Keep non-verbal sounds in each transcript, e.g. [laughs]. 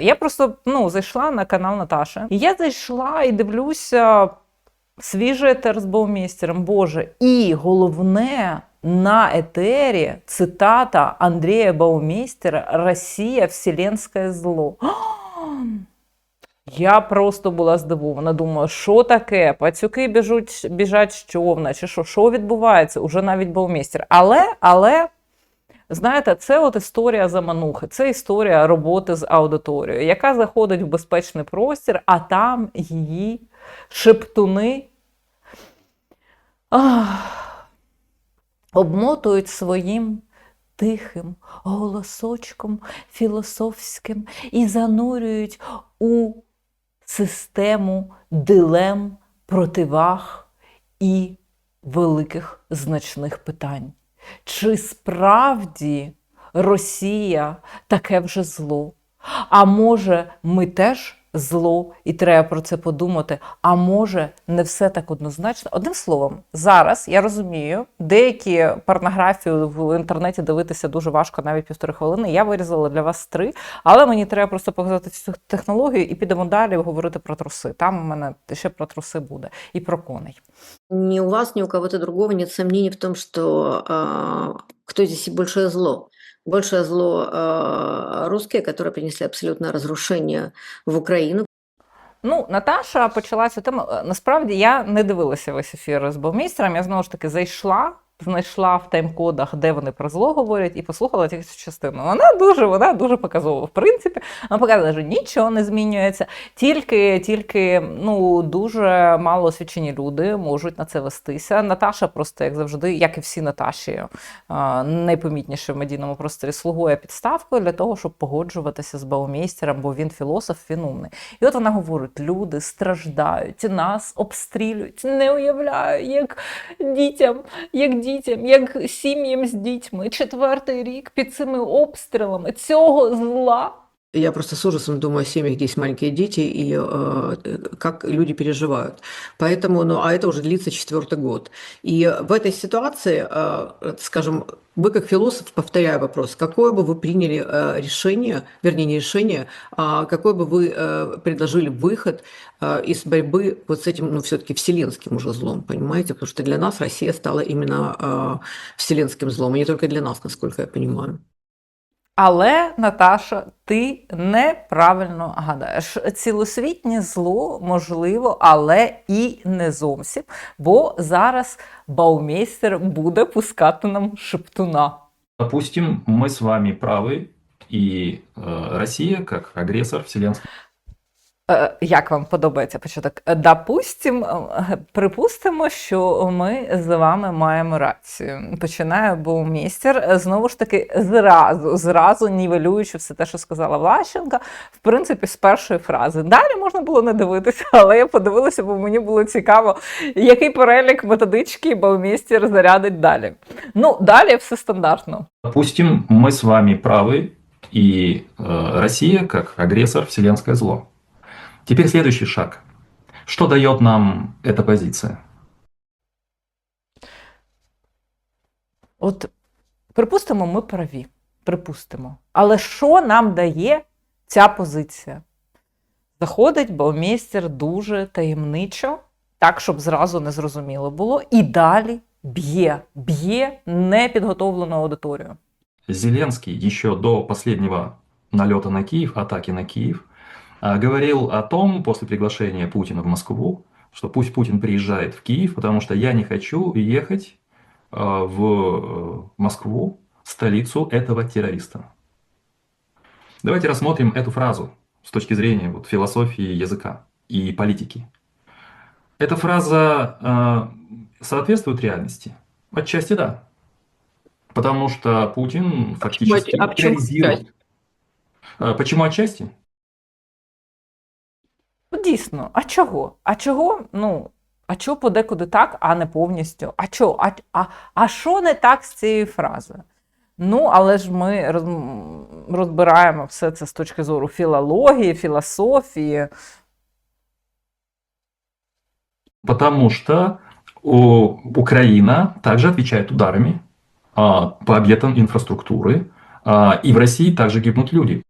Я просто ну, зайшла на канал Наташі, і я зайшла і дивлюся свіжий етер з Баумейстером, Боже. І головне на етері цитата Андрія Баумейстера Росія вселенське зло. [gasps] Я просто була здивована. Думаю, що таке? Пацюки біжуть, біжать з човна, чи що, що відбувається? Уже навіть Баумейстер. Але, але. Знаєте, це от історія заманухи, це історія роботи з аудиторією, яка заходить в безпечний простір, а там її шептуни ах, обмотують своїм тихим голосочком філософським і занурюють у систему дилем, противаг і великих значних питань. Чи справді Росія таке вже зло? А може, ми теж зло, і треба про це подумати. А може, не все так однозначно. Одним словом, зараз я розумію, деякі порнографію в інтернеті дивитися дуже важко, навіть півтори хвилини. Я вирізала для вас три, але мені треба просто показати цю технологію і підемо далі говорити про труси. Там у мене ще про труси буде і про коней. Ни у вас, ни у кого-то другого нет сомнений в том, что э, кто здесь и большее зло. Большее зло э, русские, которые принесли абсолютное разрушение в Украину, Ну, Наташа почала цю Насправді я не дивилася весь ефір з Бовмістером. Я знову ж таки зайшла, знайшла в тайм-кодах, де вони про зло говорять, і послухала цю частину. Вона дуже, вона дуже показова. В принципі, вона показує, що нічого не змінюється, тільки, тільки ну, дуже мало освічені люди можуть на це вестися. Наташа просто, як завжди, як і всі Наташі, е, найпомітніше в медійному просторі, слугує підставкою для того, щоб погоджуватися з Баумейстером, бо він філософ, він умний. І от вона говорить: люди страждають, нас обстрілюють, не уявляю, як дітям, як дітям, як сім'ям з дітьми. Четвертий рік під цими обстрілами цього зла. Я просто с ужасом думаю о семьях, где есть маленькие дети, и э, как люди переживают. Поэтому, ну, а это уже длится четвертый год. И в этой ситуации, э, скажем, вы как философ, повторяю вопрос, какое бы вы приняли э, решение, вернее, не решение, а какой бы вы э, предложили выход э, из борьбы вот с этим, ну, все-таки вселенским уже злом, понимаете? Потому что для нас Россия стала именно э, вселенским злом, и не только для нас, насколько я понимаю. Але, Наташа, ти неправильно гадаєш. Цілосвітнє зло можливо, але і не зовсім. Бо зараз Баумейстер буде пускати нам шептуна. Допустим, мы с вами правы, и э, Россия, как агрессор вселенского Е, Як вам подобається початок? Е, Допустим, е, припустимо, що ми з вами маємо рацію. Починає Баумейстер, е, знову ж таки, зразу, зразу нівелюючи все те, що сказала Влащенка, в принципі, з першої фрази. Далі можна було не дивитися, [laughs] але я подивилася, бо мені було цікаво, який перелік методички Баумейстер зарядить далі. Ну, далі все стандартно. Допустим, мы с вами правы, и э, Россия, как агрессор вселенское зло. Теперь следующий шаг. Что дает нам эта позиция? От, припустимо, ми праві. Припустимо. Але що нам дає ця позиція? Заходить Баумейстер дуже таємничо, так, щоб зразу не зрозуміло було, і далі б'є, б'є непідготовлену аудиторію. Зеленский еще до последнего налета на Киев, атаки на Киев, а, говорил о том, после приглашения Путина в Москву, что пусть Путин приезжает в Киев, потому что я не хочу ехать а, в э, Москву, столицу этого террориста. Давайте рассмотрим эту фразу с точки зрения вот, философии языка и политики. Эта фраза э, соответствует реальности? Отчасти да. Потому что Путин фактически а почему терроризирует. Э, Почему отчасти? Ну, дійсно, а чого? А чого? Ну, а чого подекуди так, а не повністю? А чого? А, а, а що не так з цією фразою? Ну, але ж ми роз- розбираємо все це з точки зору філології, філософії. Потому что у- Украина также отвечает ударами а, по объектам инфраструктуры, а, и в России также гибнут люди.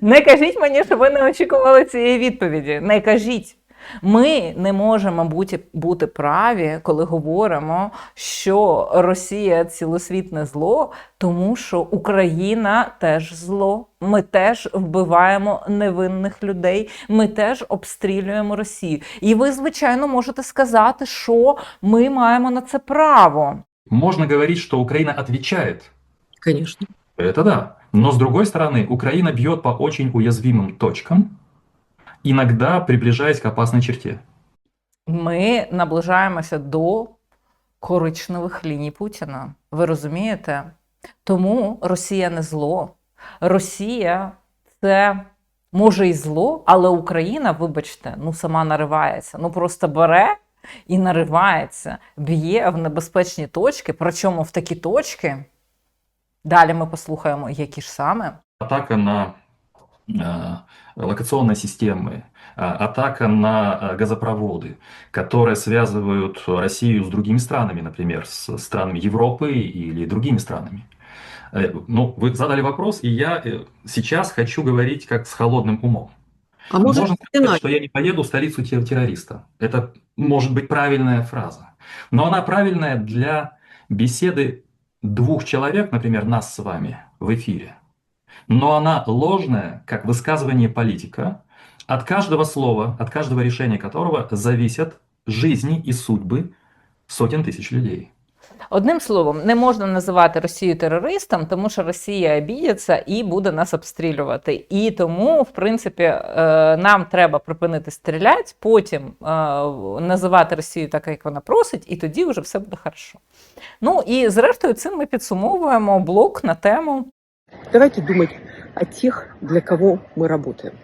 Не кажіть мені, що ви не очікували цієї відповіді. Не кажіть. Ми не можемо бути, бути праві, коли говоримо, що Росія цілосвітне зло, тому що Україна теж зло. Ми теж вбиваємо невинних людей, ми теж обстрілюємо Росію. І ви, звичайно, можете сказати, що ми маємо на це право. Можно говорить, что Украина отвечает. Конечно. Это да. Но с другой стороны, Украина бьет по очень уязвимым точкам, иногда приближаясь к опасной черте. Ми наближаємося до коричневих ліній Путіна. Ви розумієте? Тому Росія не зло. Росія це може і зло, але Україна, вибачте, ну сама наривається. Ну просто бере і наривається, б'є в небезпечні точки, причому в такі точки. Далі ми послухаємо, які ж саме. Атака на э, локационные системы, а, атака на э, газопроводы, которые связывают Россию с другими странами, например, с странами Европы или другими странами. Э, Ну, вы задали вопрос, и я э, сейчас хочу говорить как с холодным умом. А может, Можно сказать, иначе? что я не поеду в столицу тер- террориста. Это может быть правильная фраза. Но она правильная для беседы двух человек, например, нас с вами в эфире. Но она ложная, как высказывание политика, от каждого слова, от каждого решения которого зависят жизни и судьбы сотен тысяч людей. Одним словом, не можна називати Росію терористом, тому що Росія обідеться і буде нас обстрілювати. І тому, в принципі, е, нам треба припинити стріляти, потім е, називати Росію так, як вона просить, і тоді вже все буде хорошо. Ну і зрештою, цим ми підсумовуємо блок на тему Давайте думать о тех, для кого мы работаем.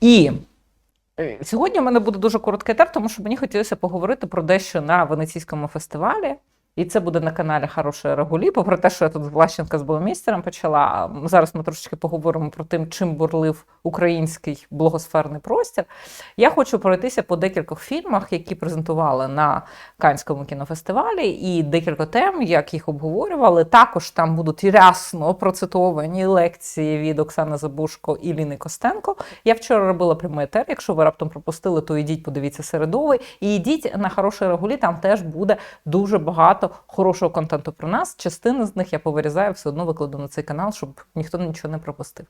І сьогодні в мене буде дуже короткий етап, тому що мені хотілося поговорити про дещо на Венеційському фестивалі. І це буде на каналі Хорошої Рагулі. Попри те, що я тут з Влащенка з Боломістером почала. Зараз ми трошечки поговоримо про тим, чим бурлив український блогосферний простір. Я хочу пройтися по декількох фільмах, які презентували на Канському кінофестивалі, і декілька тем, як їх обговорювали. Також там будуть рясно процитовані лекції від Оксани Забушко і Ліни Костенко. Я вчора робила прямий етер. Якщо ви раптом пропустили, то йдіть, подивіться середовий. І йдіть на хороший регулі, там теж буде дуже багато хорошого контенту про нас. Частину з них я повирізаю, все одно викладу на цей канал, щоб ніхто нічого не пропустив.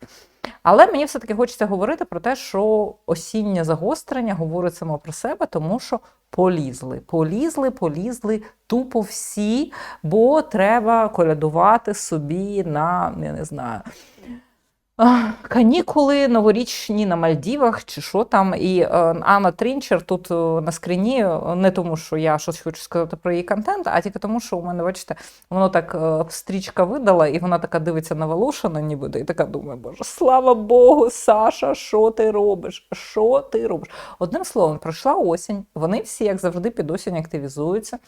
Але мені все-таки хочеться говорити про те, що осіннє загострення говорить само про себе, тому що полізли, полізли, полізли тупо всі, бо треба колядувати собі на, я не знаю. Канікули новорічні на Мальдівах чи що там. І е, Анна Трінчер тут е, на скріні, е, не тому, що я щось хочу сказати про її контент, а тільки тому, що у мене, бачите, воно так стрічка видала, і вона така дивиться на Волошина, ніби і така думає, боже, слава Богу, Саша, що ти робиш? Що ти робиш? Одним словом, пройшла осінь, вони всі, як завжди, під осінь активізуються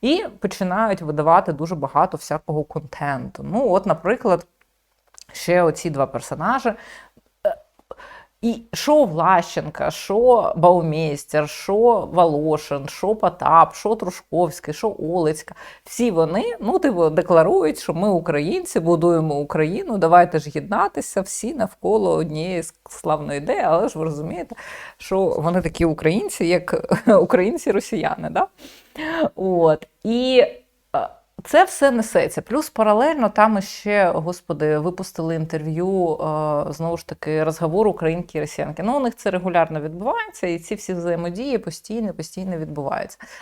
і починають видавати дуже багато всякого контенту. Ну, от, наприклад, ще оці два персонажі. Е, І що Влащенка, що Баумейстер, що Волошин, що Потап, що Трушковський, що Олецька. Всі вони ну, типу, декларують, що ми українці, будуємо Україну, давайте ж єднатися всі навколо однієї славної ідеї, але ж ви розумієте, що вони такі українці, як [laughs] українці-росіяни. Да? От. І е, це все несеться. Плюс паралельно там ще, господи, випустили інтерв'ю е, знову ж таки розговор українки і росіянки. Ну, у них це регулярно відбувається, і ці всі взаємодії постійно, постійно відбуваються.